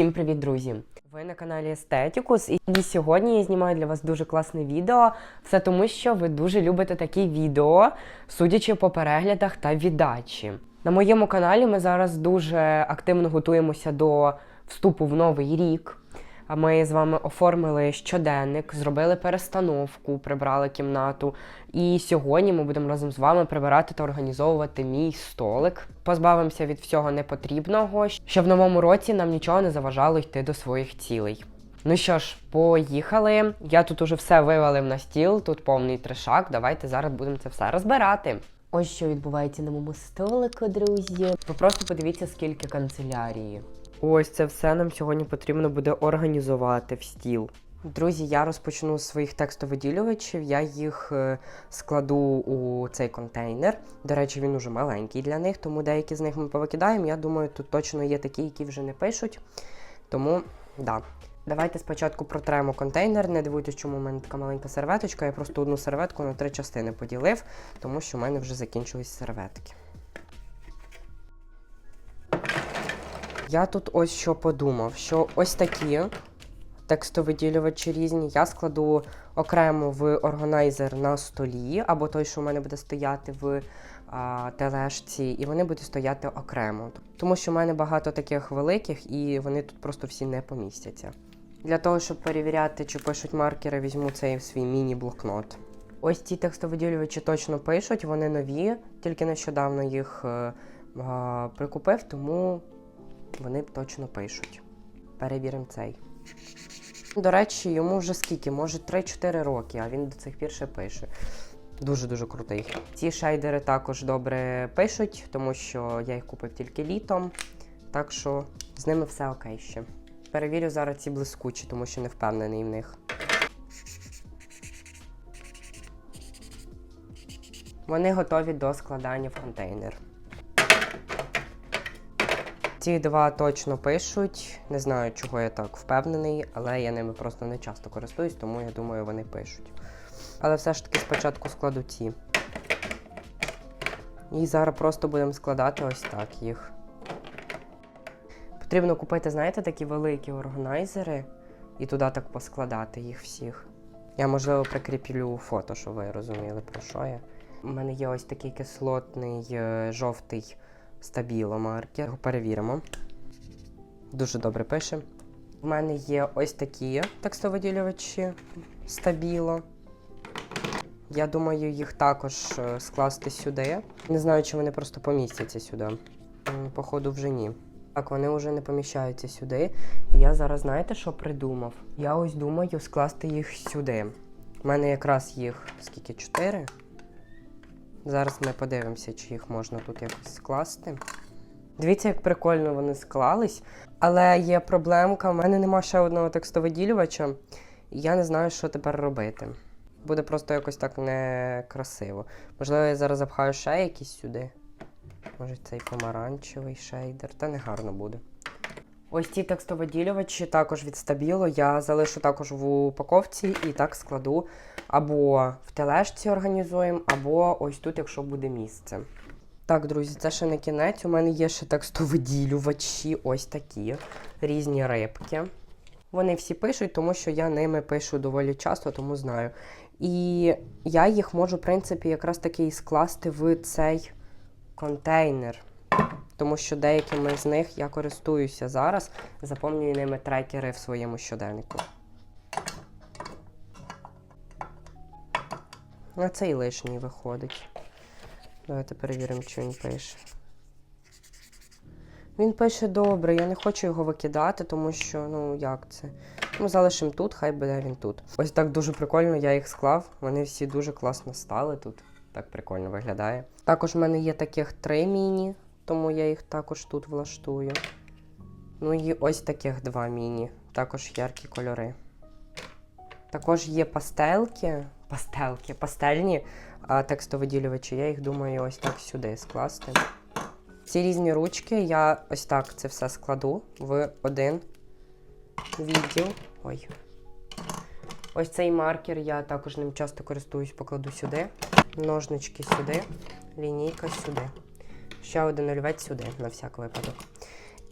Всім привіт, друзі! Ви на каналі Естетікус, і сьогодні я знімаю для вас дуже класне відео. Все тому, що ви дуже любите такі відео, судячи по переглядах та віддачі. На моєму каналі ми зараз дуже активно готуємося до вступу в новий рік. А Ми з вами оформили щоденник, зробили перестановку, прибрали кімнату. І сьогодні ми будемо разом з вами прибирати та організовувати мій столик. Позбавимося від всього непотрібного, щоб в новому році нам нічого не заважало йти до своїх цілей. Ну що ж, поїхали. Я тут уже все вивалив на стіл, тут повний трешак. Давайте зараз будемо це все розбирати. Ось що відбувається на моєму столику, друзі. Ви просто подивіться, скільки канцелярії. Ось це все нам сьогодні потрібно буде організувати в стіл. Друзі, я розпочну з своїх текстовиділювачів. Я їх е, складу у цей контейнер. До речі, він уже маленький для них, тому деякі з них ми повикидаємо. Я думаю, тут точно є такі, які вже не пишуть. Тому, да. Давайте спочатку протремо контейнер. Не дивуйтесь, чому в мене така маленька серветочка. Я просто одну серветку на три частини поділив, тому що в мене вже закінчились серветки. Я тут ось що подумав, що ось такі текстовиділювачі різні я складу окремо в органайзер на столі, або той, що в мене буде стояти в а, тележці, і вони будуть стояти окремо. Тому що в мене багато таких великих, і вони тут просто всі не помістяться. Для того, щоб перевіряти, чи пишуть маркери, візьму цей свій міні-блокнот. Ось ці текстовиділювачі точно пишуть, вони нові, тільки нещодавно їх е, а, прикупив, тому вони точно пишуть. Перевіримо цей. До речі, йому вже скільки? Може 3-4 роки, а він до цих пір ще пише. Дуже-дуже крутий. Ці шейдери також добре пишуть, тому що я їх купив тільки літом. Так що з ними все окей ще. Перевірю зараз ці блискучі, тому що не впевнений в них. Вони готові до складання в контейнер. Ці два точно пишуть. Не знаю, чого я так впевнений, але я ними просто не часто користуюсь, тому я думаю, вони пишуть. Але все ж таки спочатку складу ці. І зараз просто будемо складати ось так їх. Потрібно купити, знаєте, такі великі органайзери і туди так поскладати їх всіх. Я, можливо, прикріплю фото, щоб ви розуміли, про що я. У мене є ось такий кислотний е, жовтий стабіло маркер. Його перевіримо. Дуже добре пише. У мене є ось такі текстовиділювачі стабіло. Я думаю, їх також е, скласти сюди. Не знаю, чи вони просто помістяться сюди. Походу, вже ні. Так, вони вже не поміщаються сюди. Я зараз, знаєте, що придумав? Я ось думаю скласти їх сюди. У мене якраз їх скільки? Чотири. Зараз ми подивимося, чи їх можна тут якось скласти. Дивіться, як прикольно вони склались. Але є проблемка, в мене нема ще одного текстовиділювача, і я не знаю, що тепер робити. Буде просто якось так некрасиво. Можливо, я зараз запхаю ще якісь сюди. Може, цей помаранчевий шейдер, та не гарно буде. Ось ці текстовиділювачі також від Stabilo я залишу також в упаковці і так складу або в тележці організуємо, або ось тут, якщо буде місце. Так, друзі, це ще не кінець. У мене є ще текстовиділювачі, ось такі різні рибки. Вони всі пишуть, тому що я ними пишу доволі часто, тому знаю. І я їх можу, в принципі, якраз таки і скласти в цей контейнер. Тому що деякими з них я користуюся зараз, заповнюю ними трекери в своєму щоденнику. А цей лишній виходить. Давайте перевіримо, що він пише. Він пише добре, я не хочу його викидати, тому що, ну, як це? Ну, залишимо тут, хай буде він тут. Ось так дуже прикольно, я їх склав. Вони всі дуже класно стали тут. Так прикольно виглядає. Також в мене є таких три міні, тому я їх також тут влаштую. Ну і ось таких два міні. Також яркі кольори. Також є пастелки. Пастелки, пастельні а, текстовиділювачі. Я їх думаю ось так сюди скласти. Ці різні ручки я ось так це все складу в один відділ. Ой. Ось цей маркер, я також ним часто користуюсь, покладу сюди. Ножнички сюди, лінійка сюди. Ще один олівець сюди, на всяк випадок.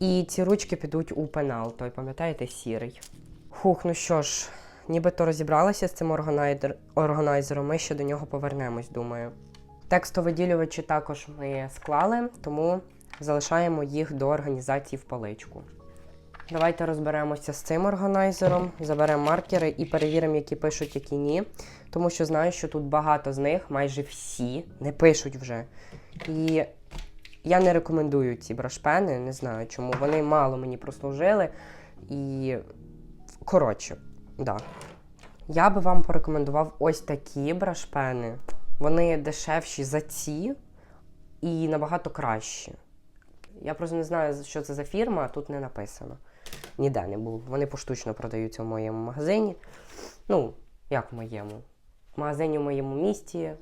І ці ручки підуть у пенал, той, пам'ятаєте, сірий. Хух, ну що ж, нібито розібралася з цим органайдер- органайзером, ми ще до нього повернемось, думаю. Текстовиділювачі також ми склали, тому залишаємо їх до організації в паличку. Давайте розберемося з цим органайзером, заберемо маркери і перевіримо, які пишуть, які ні. Тому що знаю, що тут багато з них, майже всі, не пишуть вже. І я не рекомендую ці брашпени, не знаю чому. Вони мало мені прослужили. І коротше, да. Я би вам порекомендував ось такі брашпени. Вони дешевші за ці і набагато кращі. Я просто не знаю, що це за фірма, тут не написано. Ніде не було. Вони поштучно продаються в моєму магазині. Ну, як в моєму? В магазині в моєму місті,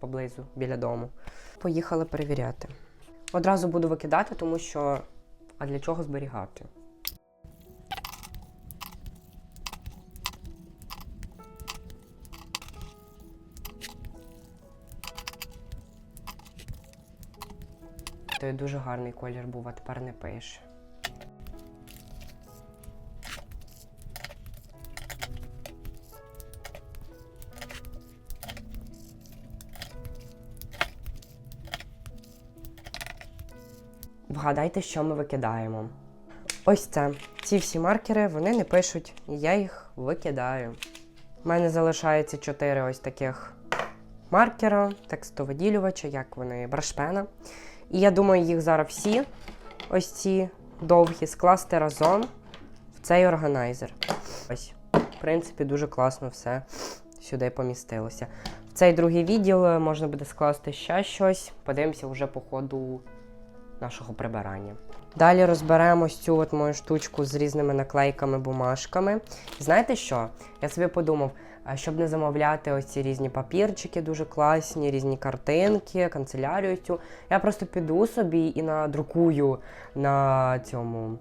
поблизу, біля дому. Поїхали перевіряти. Одразу буду викидати, тому що. А для чого зберігати? Той дуже гарний колір був, а тепер не пише. Вгадайте, що ми викидаємо. Ось це. Ці всі маркери вони не пишуть, і я їх викидаю. У мене залишається чотири ось таких маркера, текстовиділювача, як вони, брашпена. І я думаю, їх зараз всі, ось ці довгі, скласти разом в цей органайзер. Ось, в принципі, дуже класно все сюди помістилося. В цей другий відділ е, можна буде скласти ще щось. Подивимося вже по ходу нашого прибирання. Далі розберемо цю от мою штучку з різними наклейками, бумажками. Знаєте що? Я собі подумав, щоб не замовляти ось ці різні папірчики, дуже класні, різні картинки, канцелярію цю. Я просто піду собі і надрукую на цьому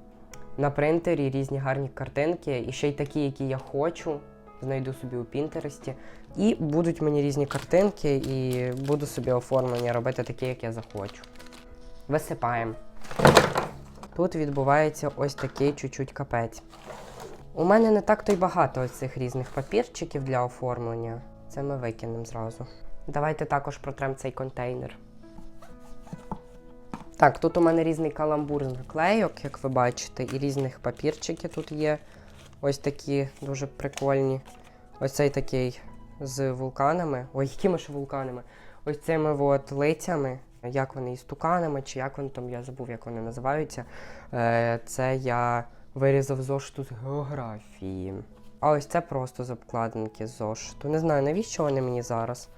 на принтері різні гарні картинки, і ще й такі, які я хочу. Знайду собі у Пінтересті. І будуть мені різні картинки, і буду собі оформлення робити такі, як я захочу. Висипаємо. Тут відбувається ось такий чуть-чуть капець. У мене не так то й багато ось цих різних папірчиків для оформлення. Це ми викинемо зразу. Давайте також протрем цей контейнер. Так, тут у мене різний каламбур з наклейок, як ви бачите, і різних папірчиків тут є. Ось такі дуже прикольні. Ось цей такий з вулканами. Ой, якими ж вулканами? Ось цими от лицями. Як вони із туканами, чи як вони там, я забув, як вони називаються. Е, Це я вирізав зошиту з географії. А ось це просто з обкладинки зошиту. Не знаю, навіщо вони мені зараз.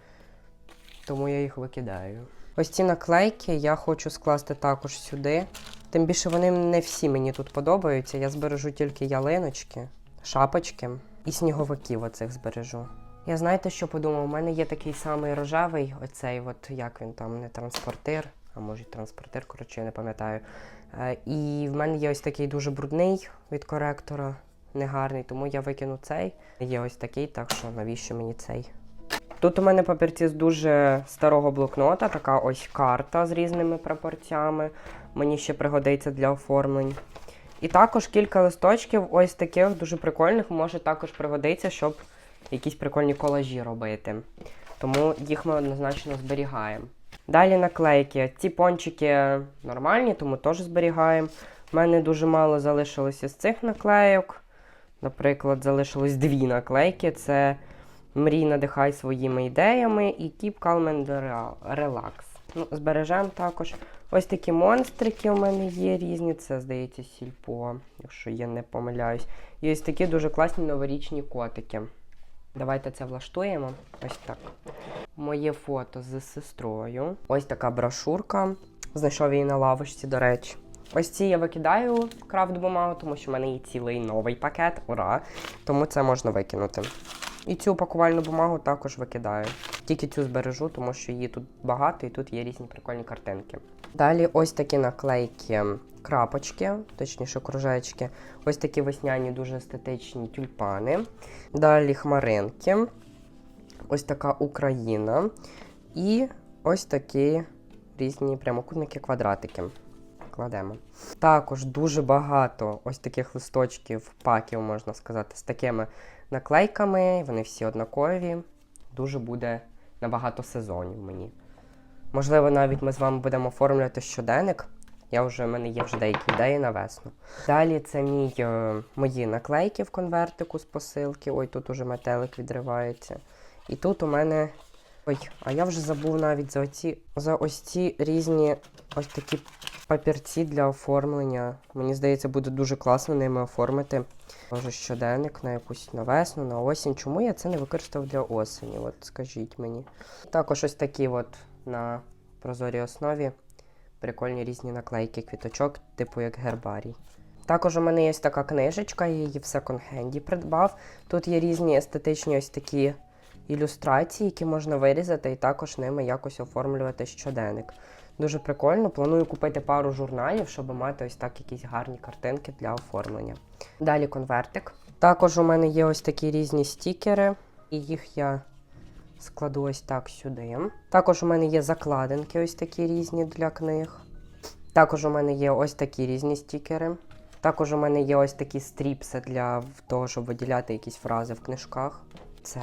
Тому я їх викидаю. Ось ці наклейки я хочу скласти також сюди. Тим більше вони не всі мені тут подобаються. Я збережу тільки ялиночки, шапочки і сніговиків оцих збережу. Я знаєте, що подумав? У мене є такий самий рожевий, оцей, от як він там, не транспортир, а може транспортир, коротше, я не пам'ятаю. Е, і в мене є ось такий дуже брудний від коректора, негарний, тому я викину цей. Є ось такий, так що навіщо мені цей? Тут у мене папірці з дуже старого блокнота, така ось карта з різними прапорцями. Мені ще пригодиться для оформлень. І також кілька листочків, ось таких дуже прикольних, може також пригодиться, щоб якісь прикольні колажі робити. Тому їх ми однозначно зберігаємо. Далі наклейки. Ці пончики нормальні, тому теж зберігаємо. У мене дуже мало залишилося з цих наклейок. Наприклад, залишилось дві наклейки: це Мрій, надихай своїми ідеями і Keep Calm and Relax. Ну, збережемо також. Ось такі монстрики у мене є різні. Це, здається, сільпо, якщо я не помиляюсь. І ось такі дуже класні новорічні котики. Давайте це влаштуємо. Ось так. Моє фото з сестрою. Ось така брошурка. Знайшов її на лавочці, до речі. Ось ці я викидаю крафт бумагу, тому що в мене є цілий новий пакет. Ура! Тому це можна викинути. І цю пакувальну бумагу також викидаю. Тільки цю збережу, тому що її тут багато і тут є різні прикольні картинки. Далі ось такі наклейки, крапочки, точніше кружечки. Ось такі весняні, дуже естетичні тюльпани. Далі хмаринки. Ось така Україна. І ось такі різні прямокутники, квадратики. кладемо. Також дуже багато ось таких листочків, паків, можна сказати, з такими наклейками. Вони всі однакові. Дуже буде на багато сезонів мені. Можливо, навіть ми з вами будемо оформлювати щоденник. Я вже, в мене є вже деякі ідеї на весну. Далі це мій, е, мої наклейки в конвертику з посилки. Ой, тут уже метелик відривається. І тут у мене. Ой, а я вже забув навіть за оці, за ось ці різні ось такі папірці для оформлення. Мені здається, буде дуже класно ними оформити. Може, щоденник на якусь на весну, на осінь. Чому я це не використав для осені? От скажіть мені. Також ось такі от на прозорій основі прикольні різні наклейки квіточок, типу як гербарій. Також у мене є така книжечка, я її в секонд-хенді придбав. Тут є різні естетичні ось такі ілюстрації, які можна вирізати, і також ними якось оформлювати щоденник. Дуже прикольно. Планую купити пару журналів, щоб мати ось так якісь гарні картинки для оформлення. Далі конвертик. Також у мене є ось такі різні стікери, і їх я складу ось так сюди. Також у мене є закладинки, ось такі різні для книг. Також у мене є ось такі різні стікери. Також у мене є ось такі стріпси для того, щоб виділяти якісь фрази в книжках. Це.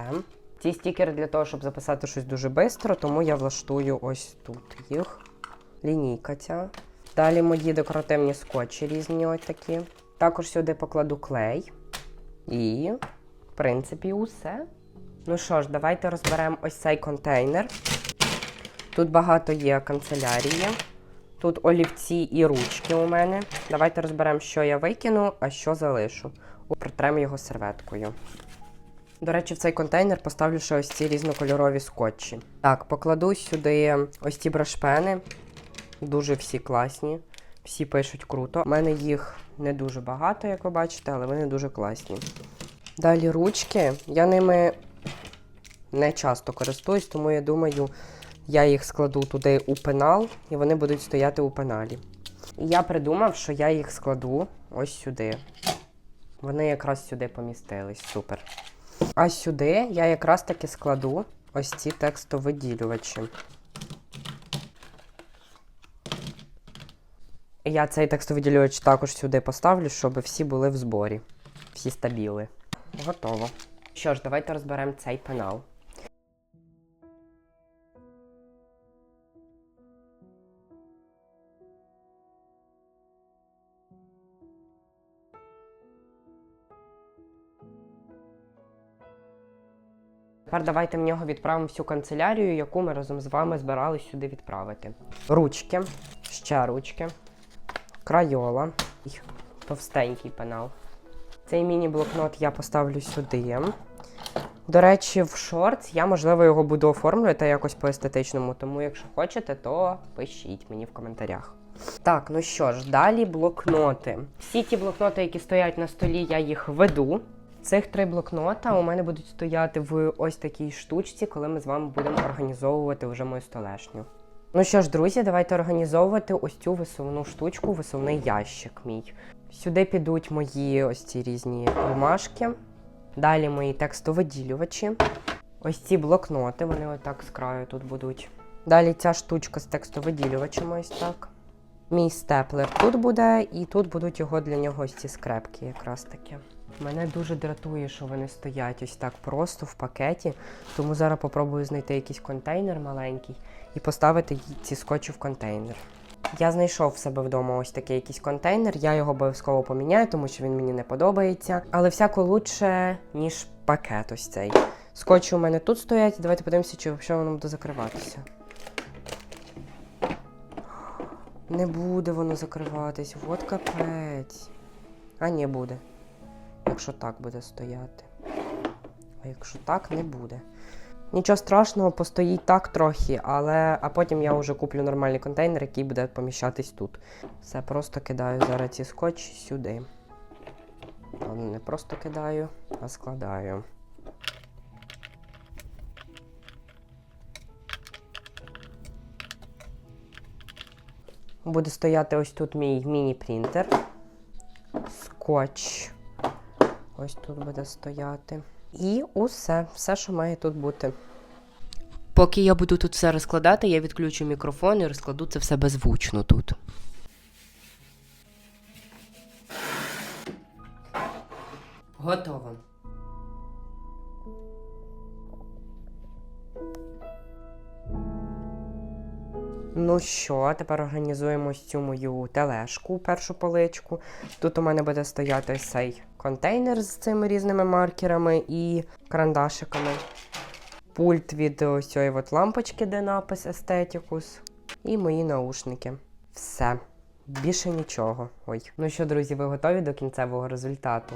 Ці стікери для того, щоб записати щось дуже швидко, тому я влаштую ось тут їх. Лінійка ця. Далі мої декоративні скотчі різні ось такі. Також сюди покладу клей. І, в принципі, усе. Ну що ж, давайте розберемо ось цей контейнер. Тут багато є канцелярії. Тут олівці і ручки у мене. Давайте розберемо, що я викину, а що залишу. Протремо його серветкою. До речі, в цей контейнер поставлю ще ось ці різнокольорові скотчі. Так, покладу сюди ось ці брашпени. Дуже всі класні. Всі пишуть круто. У мене їх не дуже багато, як ви бачите, але вони дуже класні. Далі ручки. Я ними не часто користуюсь, тому я думаю, я їх складу туди у пенал, і вони будуть стояти у пеналі. І я придумав, що я їх складу ось сюди. Вони якраз сюди помістились. Супер. А сюди я якраз таки складу ось ці текстовиділювачі. Я цей текстовиділювач також сюди поставлю, щоб всі були в зборі. Всі стабіли. Готово. Що ж, давайте розберемо цей пенал. Тепер давайте в нього відправимо всю канцелярію, яку ми разом з вами збирались сюди відправити. Ручки, ще ручки, крайола, товстенький пенал. Цей міні-блокнот я поставлю сюди. До речі, в шортс я, можливо, його буду оформлювати якось по-естетичному, тому якщо хочете, то пишіть мені в коментарях. Так, ну що ж, далі блокноти. Всі ті блокноти, які стоять на столі, я їх веду. Цих три блокнота у мене будуть стояти в ось такій штучці, коли ми з вами будемо організовувати вже мою столешню. Ну що ж, друзі, давайте організовувати ось цю висувну штучку, висувний ящик мій. Сюди підуть мої ось ці різні бумажки. Далі мої текстовиділювачі. Ось ці блокноти, вони отак з краю тут будуть. Далі ця штучка з текстовиділювачем ось так. Мій степлер тут буде, і тут будуть його для нього ось ці скрепки якраз таки. Мене дуже дратує, що вони стоять ось так просто в пакеті. Тому зараз попробую знайти якийсь контейнер маленький і поставити ці скотчі в контейнер. Я знайшов в себе вдома ось такий якийсь контейнер. Я його обов'язково поміняю, тому що він мені не подобається. Але всяко лучше, ніж пакет ось цей. Скотчі у мене тут стоять. Давайте подивимося, чи взагалі воно буде закриватися. Не буде воно закриватись. От капець. А ні, буде. Якщо так буде стояти. А якщо так, не буде. Нічого страшного, постоїть так трохи, але а потім я вже куплю нормальний контейнер, який буде поміщатись тут. Все, просто кидаю зараз ці скотчі сюди. Ладно, Не просто кидаю, а складаю. буде стояти ось тут мій міні-принтер. Скотч. Ось тут буде стояти. І усе, все, що має тут бути. Поки я буду тут все розкладати, я відключу мікрофон і розкладу це все беззвучно тут. Готово. Ну що, тепер організуємо цю мою тележку, першу поличку. Тут у мене буде стояти цей контейнер з цими різними маркерами і карандашиками. Пульт від ось цієї от лампочки, де напис Естетікус. І мої наушники. Все. Більше нічого. Ой. Ну що, друзі, ви готові до кінцевого результату?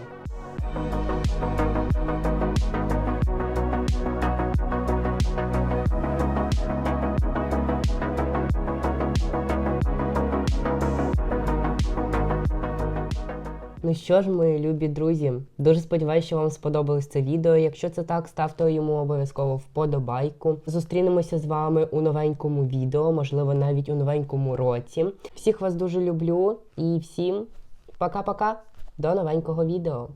Ну що ж, мої любі друзі, дуже сподіваюся, що вам сподобалось це відео. Якщо це так, ставте йому обов'язково вподобайку. Зустрінемося з вами у новенькому відео, можливо, навіть у новенькому році. Всіх вас дуже люблю і всім пока-пока, до новенького відео.